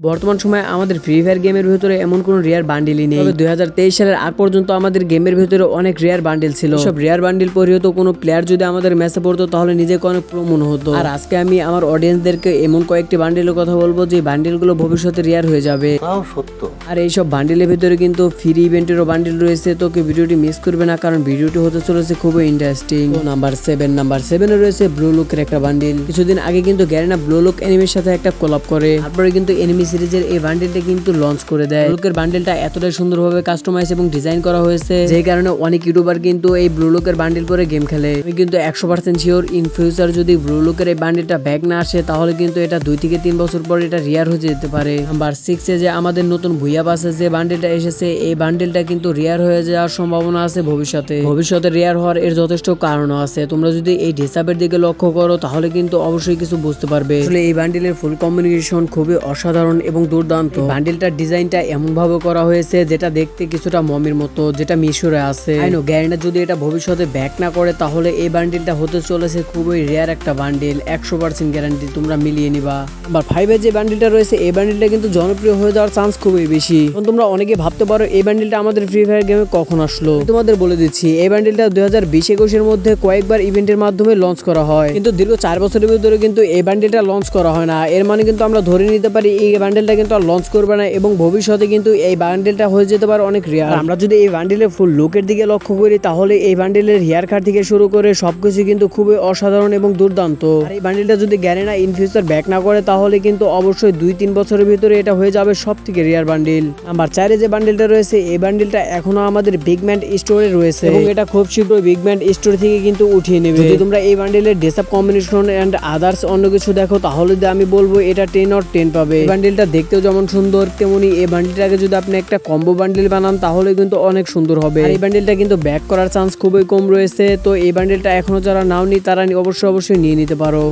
বর্তমান সময়ে আমাদের ফ্রি ফায়ার গেমের ভিতরে এমন কোনো রেয়ার বান্ডিলই নেই। তবে দুই সালের আগ পর্যন্ত আমাদের গেমের ভিতরে অনেক রেয়ার বান্ডিল ছিল। সব রেয়ার বান্ডিল পরিহত কোনো প্লেয়ার যদি আমাদের ম্যাচে পড়তো তাহলে নিজেকে অনেক প্রো মনে হতো। আর আজকে আমি আমার অডিয়েন্সদেরকে এমন কয়েকটি বান্ডিলের কথা বলব যে বান্ডিলগুলো ভবিষ্যতে রেয়ার হয়ে যাবে। সত্য। আর এইসব বান্ডিলের ভিতরে কিন্তু ফ্রি ইভেন্টেরও বান্ডিল রয়েছে তো কেউ ভিডিওটি মিস করবে না কারণ ভিডিওটি হতে চলেছে খুবই ইন্টারেস্টিং নাম্বার সেভেন নাম্বার সেভেনে রয়েছে ব্লু লুকের একটা বান্ডিল কিছুদিন আগে কিন্তু গ্যারেনা ব্লু লুক এনিমির সাথে একটা কোলাপ করে। তারপরে কিন্তু এনিমি সিরিজের এই বান্ডিলটা কিন্তু লঞ্চ করে দেয়। ব্লু লুকের বান্ডিলটা এতটাই সুন্দরভাবে কাস্টমাইজ এবং ডিজাইন করা হয়েছে যে কারণে অনেক ইউটিউবার কিন্তু এই ব্লু লুকের বান্ডিল পরে গেম খেলে। আমি কিন্তু একশো পার্সেন্ট শিওর ইন ফিউচার যদি ব্লু লুকের এই বান্ডিলটা ব্যাক না আসে, তাহলে কিন্তু এটা দুই থেকে তিন বছর পর এটা রিয়ার হয়ে যেতে পারে। নাম্বার সিক্সে যে আমাদের নতুন ভুইয়া বাসে যে বান্ডিলটা এসেছে, এই বান্ডিলটা কিন্তু রিয়ার হয়ে যাওয়ার সম্ভাবনা আছে ভবিষ্যতে। ভবিষ্যতে রিয়ার হওয়ার এর যথেষ্ট কারণও আছে। তোমরা যদি এই ডিসাবের দিকে লক্ষ্য করো, তাহলে কিন্তু অবশ্যই কিছু বুঝতে পারবে। আসলে এই বান্ডিলের ফুল কমিউনিকেশন খুবই অসাধারণ এবং দুর্দান্ত। বান্ডিলটার ডিজাইনটা এমন ভাবে করা হয়েছে যেটা দেখতে কিছুটা মমির মতো যেটা মিশরে আছে। আইনো গ্যারেন্টা যদি এটা ভবিষ্যতে ব্যাক না করে তাহলে এই বান্ডিলটা হতে চলেছে খুবই রেয়ার একটা বান্ডিল একশো পার্সেন্ট গ্যারান্টি তোমরা মিলিয়ে নিবা। আবার ফাইভের যে বান্ডিলটা রয়েছে এই বান্ডিলটা কিন্তু জনপ্রিয় হয়ে যাওয়ার চান্স খুবই বেশি। তোমরা অনেকে ভাবতে পারো এই বান্ডিলটা আমাদের ফ্রি ফায়ার গেমে কখন আসলো? তোমাদের বলে দিচ্ছি এই বান্ডিলটা দুই হাজার বিশ একুশের মধ্যে কয়েকবার ইভেন্টের মাধ্যমে লঞ্চ করা হয়। কিন্তু দীর্ঘ চার বছরের ভিতরে কিন্তু এই বান্ডিলটা লঞ্চ করা হয় না। এর মানে কিন্তু আমরা ধরে নিতে পারি এই বান্ডিলটা কিন্তু আর লঞ্চ করবে না এবং ভবিষ্যতে কিন্তু এই বান্ডিলটা হয়ে যেতে পারে অনেক রিয়ার আমরা যদি এই বান্ডিলের ফুল লুকের দিকে লক্ষ্য করি তাহলে এই বান্ডিলের হেয়ার কাট থেকে শুরু করে সবকিছু কিন্তু খুবই অসাধারণ এবং দুর্দান্ত। আর এই বান্ডিলটা যদি গ্যারেনা ইন ফিউচার ব্যাক না করে তাহলে কিন্তু অবশ্যই দুই তিন বছরের ভিতরে এটা হয়ে যাবে সব থেকে রিয়ার বান্ডিল নাম্বার চারে যে বান্ডিলটা রয়েছে এই বান্ডিলটা এখনও আমাদের বিগম্যান্ড স্টোরে রয়েছে। এবং এটা খুব শীঘ্রই বিগম্যান্ড স্টোর থেকে কিন্তু উঠিয়ে নেবে। যদি তোমরা এই বান্ডিলের ডেসাপ কম্বিনেশন এন্ড আদার্স অন্য কিছু দেখো তাহলে আমি বলব এটা টেন অর টেন পাবে। এই বান্ডিলটা দেখতেও যেমন সুন্দর, তেমনি এই বান্ডিলটাকে যদি আপনি একটা কম্বো বান্ডিল বানান তাহলে কিন্তু অনেক সুন্দর হবে। এই বান্ডিলটা কিন্তু ব্যাক করার চান্স খুবই কম রয়েছে, তো এই বান্ডিলটা এখনও যারা নাওনি, তারা অবশ্যই অবশ্যই নিয়ে নিতে পারো।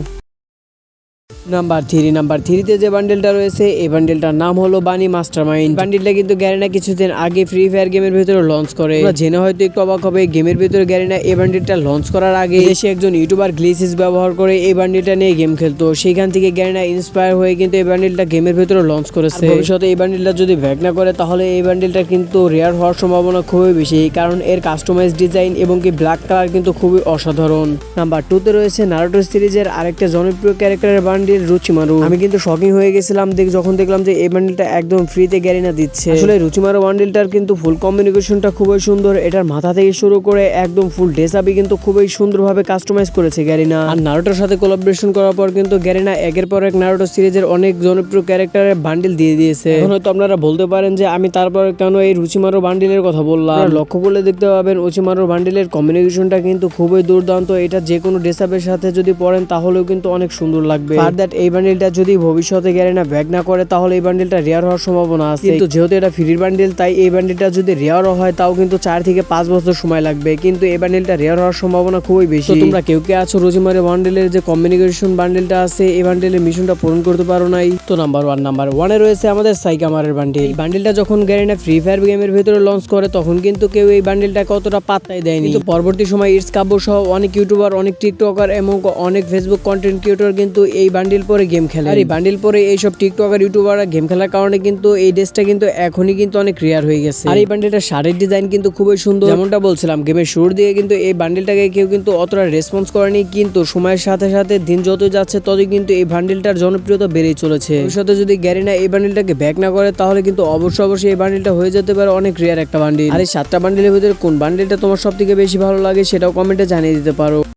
নাম্বার থ্রি নাম্বার থ্রিতে যে বান্ডেলটা রয়েছে, এই বান্ডেলটার নাম হলো বানি মাস্টার মাইন্ড বান্ডেলটা কিন্তু গ্যারেনা কিছুদিন আগে ফ্রি ফায়ার গেমের ভিতরে লঞ্চ করে। জেনে হয়তো একটু অবাক হবে গেমের ভিতরে গ্যারেনা এই বান্ডেলটা লঞ্চ করার আগে দেশে একজন ইউটিউবার গ্লিসিস ব্যবহার করে এই বান্ডেলটা নিয়ে গেম খেলতো। সেখান থেকে গ্যারেনা ইন্সপায়ার হয়ে কিন্তু এই বান্ডেলটা গেমের ভিতরে লঞ্চ করেছে। ভবিষ্যতে এই বান্ডেলটা যদি ব্যাক না করে, তাহলে এই বান্ডেলটা কিন্তু রেয়ার হওয়ার সম্ভাবনা খুবই বেশি, কারণ এর কাস্টমাইজ ডিজাইন এবং কি ব্ল্যাক কালার কিন্তু খুবই অসাধারণ। নাম্বার টুতে রয়েছে নারুটো সিরিজের আরেকটা জনপ্রিয় ক্যারেক্টারের বান্ডিল রুচিমারু আমি কিন্তু শকিং হয়ে গেছিলাম দেখ যখন দেখলাম যে এই বান্ডিলটা একদম ফ্রিতে গ্যারিনা দিচ্ছে। আসলে রুচিমারু বান্ডিলটার কিন্তু ফুল কমিউনিকেশনটা খুবই সুন্দর। এটার মাথা থেকে শুরু করে একদম ফুল ডেসাবি কিন্তু খুবই সুন্দরভাবে কাস্টমাইজ করেছে গ্যারিনা আর নারুটোর সাথে কোলাবোরেশন করার পর কিন্তু গ্যারিনা একের পর এক নারুটো সিরিজের অনেক জনপ্রিয় ক্যারেক্টারের বান্ডিল দিয়ে দিয়েছে। এখন হয়তো আপনারা বলতে পারেন যে আমি তারপর কেন এই রুচিমারু বান্ডিলের কথা বললাম। লক্ষ্য করলে দেখতে পাবেন রুচিমারু বান্ডিলের কমিউনিকেশনটা কিন্তু খুবই দুর্দান্ত। এটা যে কোনো ডেসাপের সাথে যদি পড়েন তাহলেও কিন্তু অনেক সুন্দর লাগবে। আর দ্যাট এই বান্ডিলটা যদি ভবিষ্যতে গ্যারেনা ব্যাগ না করে তাহলে এই বান্ডিলটা রেয়ার হওয়ার সম্ভাবনা আছে। কিন্তু যেহেতু এটা ফ্রির বান্ডিল তাই এই বান্ডিলটা যদি রেয়ারও হয় তাও কিন্তু চার থেকে পাঁচ বছর সময় লাগবে। কিন্তু এই বান্ডিলটা রেয়ার হওয়ার সম্ভাবনা খুবই বেশি। তো তোমরা কেউ কে আছো রোজিমারে বান্ডিলের যে কমিউনিকেশন বান্ডিলটা আছে এই বান্ডিলের মিশনটা পূরণ করতে পারো নাই? তো নাম্বার ওয়ান নাম্বার ওয়ানে রয়েছে আমাদের সাইকামারের বান্ডিল বান্ডিলটা যখন গ্যারেনা ফ্রি ফায়ার গেমের ভিতরে লঞ্চ করে তখন কিন্তু কেউ এই বান্ডিলটা কতটা পাত্তাই দেয়নি। কিন্তু পরবর্তী সময় ইটস কাব্য সহ অনেক ইউটিউবার অনেক টিকটকার এবং অনেক ফেসবুক কন্টেন্ট ক্রিয়েটর কিন্তু এই বান্ডিল পরে গেম খেলে আর এই বান্ডিল পরে এইসব টিকটকার ইউটিউবাররা গেম খেলার কারণে কিন্তু এই ড্রেসটা কিন্তু এখনই কিন্তু অনেক রেয়ার হয়ে গেছে। আর এই বান্ডিলটা শাড়ির ডিজাইন কিন্তু খুবই সুন্দর। যেমনটা বলছিলাম গেমের শুরুর দিকে কিন্তু এই বান্ডিলটাকে কেউ কিন্তু অতটা রেসপন্স করেনি কিন্তু সময়ের সাথে সাথে দিন যত যাচ্ছে ততই কিন্তু এই বান্ডিলটার জনপ্রিয়তা বেড়েই চলেছে। ভবিষ্যতে যদি গ্যারিনা এই বান্ডিলটাকে ব্যাক না করে তাহলে কিন্তু অবশ্যই অবশ্যই এই বান্ডিলটা হয়ে যেতে পারে অনেক রেয়ার একটা বান্ডিল আর এই সাতটা বান্ডিলের ভিতরে কোন বান্ডিলটা তোমার সব থেকে বেশি ভালো লাগে সেটাও কমেন্টে জানিয়ে দিতে পারো।